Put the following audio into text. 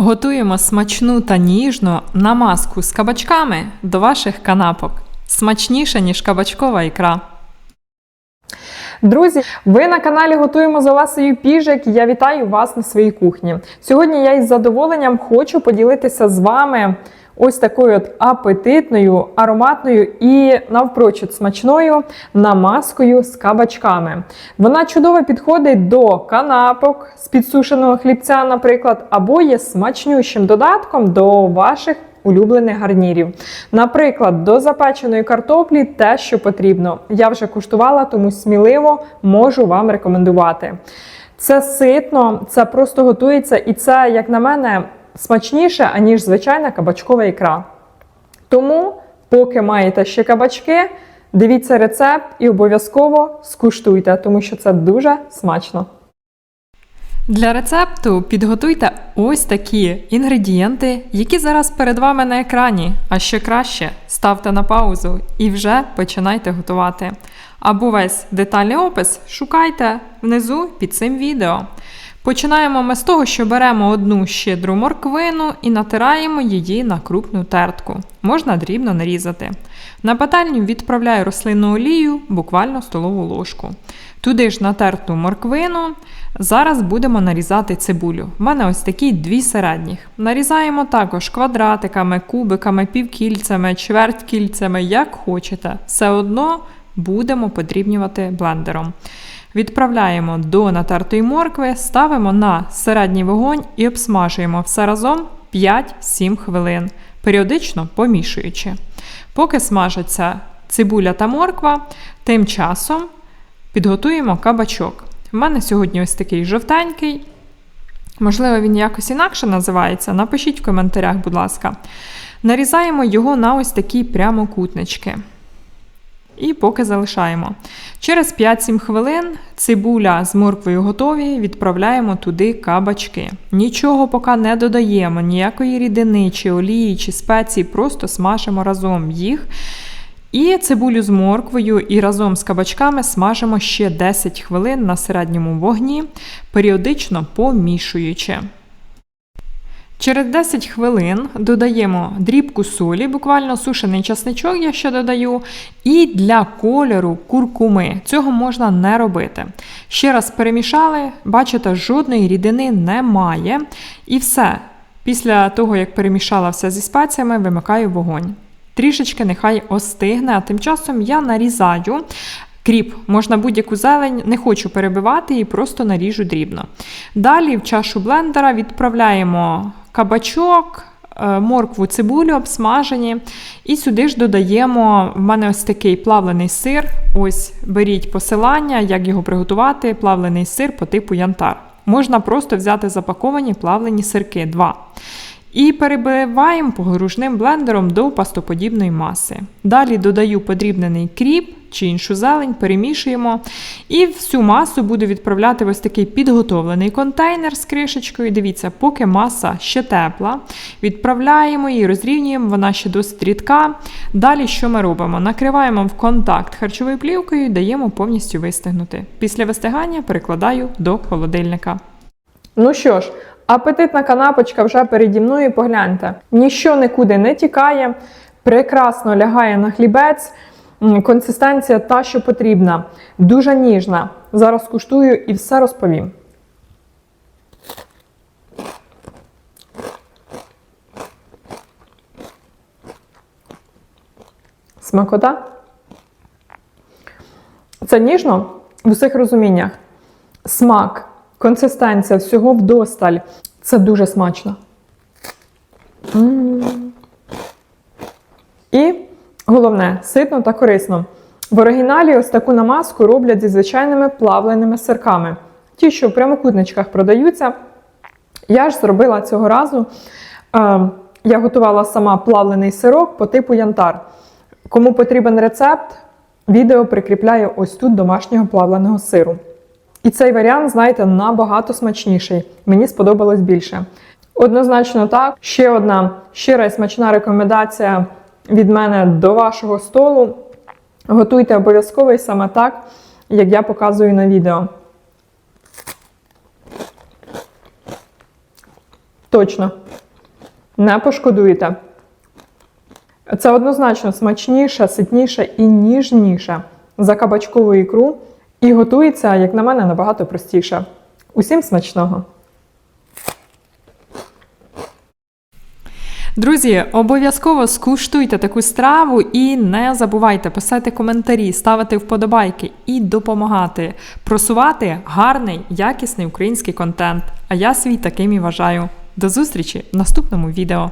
Готуємо смачну та ніжну намазку з кабачками до ваших канапок. Смачніше, ніж кабачкова ікра. Друзі, ви на каналі готуємо з Олесею Піжик. Я вітаю вас на своїй кухні. Сьогодні я із задоволенням хочу поділитися з вами ось такою от апетитною, ароматною і навпрочуд смачною намазкою з кабачками. Вона чудово підходить до канапок з підсушеного хлібця, наприклад, або є смачнющим додатком до ваших улюблених гарнірів. Наприклад, до запеченої картоплі те, що потрібно. Я вже куштувала, тому сміливо можу вам рекомендувати. Це ситно, це просто готується, і це, як на мене, смачніше, аніж звичайна кабачкова ікра. Тому, поки маєте ще кабачки, дивіться рецепт і обов'язково скуштуйте, тому що це дуже смачно. Для рецепту підготуйте ось такі інгредієнти, які зараз перед вами на екрані. А ще краще ставте на паузу і вже починайте готувати. Або весь детальний опис шукайте внизу під цим відео. Починаємо ми з того, що беремо одну щедру морквину і натираємо її на крупну тертку. Можна дрібно нарізати. На пательню відправляю рослинну олію, буквально столову ложку. Туди ж натерту морквину. Зараз будемо нарізати цибулю. У мене ось такі дві середніх. Нарізаємо також квадратиками, кубиками, півкільцями, чверткільцями, як хочете. Все одно будемо подрібнювати блендером. Відправляємо до натертої моркви, ставимо на середній вогонь і обсмажуємо все разом 5-7 хвилин, періодично помішуючи. Поки смажаться цибуля та морква, тим часом підготуємо кабачок. У мене сьогодні ось такий жовтенький. Можливо, він якось інакше називається. Напишіть в коментарях, будь ласка. Нарізаємо його на ось такі прямокутнички. І поки залишаємо. Через 5-7 хвилин цибуля з морквою готові, відправляємо туди кабачки. Нічого поки не додаємо, ніякої рідини, чи олії, чи спеції, просто смажимо разом їх. І цибулю з морквою і разом з кабачками смажимо ще 10 хвилин на середньому вогні, періодично помішуючи. Через 10 хвилин додаємо дрібку солі, буквально сушений часничок, я ще додаю, і для кольору куркуми. Цього можна не робити. Ще раз перемішали, бачите, жодної рідини немає. І все. Після того, як перемішала все зі спеціями, вимикаю вогонь. Трішечки нехай остигне, а тим часом я нарізаю. Кріп, можна будь-яку зелень, не хочу перебивати і просто наріжу дрібно. Далі в чашу блендера відправляємо кабачок, е, моркву, цибулю обсмажені. І сюди ж додаємо в мене ось такий плавлений сир. Ось беріть посилання, як його приготувати, плавлений сир по типу янтар. Можна просто взяти запаковані плавлені сирки 2. І перебиваємо погружним блендером до пастоподібної маси. Далі додаю подрібнений кріп чи іншу зелень, перемішуємо. І всю масу буду відправляти в ось такий підготовлений контейнер з кришечкою. Дивіться, поки маса ще тепла, відправляємо її, розрівнюємо, вона ще досить рідка. Далі що ми робимо? Накриваємо в контакт харчовою плівкою і даємо повністю вистигнути. Після вистигання перекладаю до холодильника. Ну що ж, апетитна канапочка вже переді мною, погляньте. Ніщо нікуди не тікає, прекрасно лягає на хлібець. Консистенція та, що потрібна, дуже ніжна. Зараз куштую і все розповім. Смакота. Це ніжно в усіх розуміннях. Смак, консистенція, всього вдосталь. Це дуже смачно. І головне, ситно та корисно. В оригіналі ось таку намазку роблять зі звичайними плавленими сирками. Ті, що в прямокутничках продаються. Я ж зробила цього разу. Е, я готувала сама плавлений сирок по типу янтар. Кому потрібен рецепт, відео прикріпляю ось тут домашнього плавленого сиру. І цей варіант, знаєте, набагато смачніший. Мені сподобалось більше. Однозначно так. Ще одна щира і смачна рекомендація від мене до вашого столу. Готуйте обов'язково і саме так, як я показую на відео. Точно. Не пошкодуєте. Це однозначно смачніше, ситніше і ніжніше за кабачкову ікру. І готується, як на мене, набагато простіше. Усім смачного! Друзі, обов'язково скуштуйте таку страву і не забувайте писати коментарі, ставити вподобайки і допомагати просувати гарний, якісний український контент. А я свій таким і вважаю. До зустрічі в наступному відео.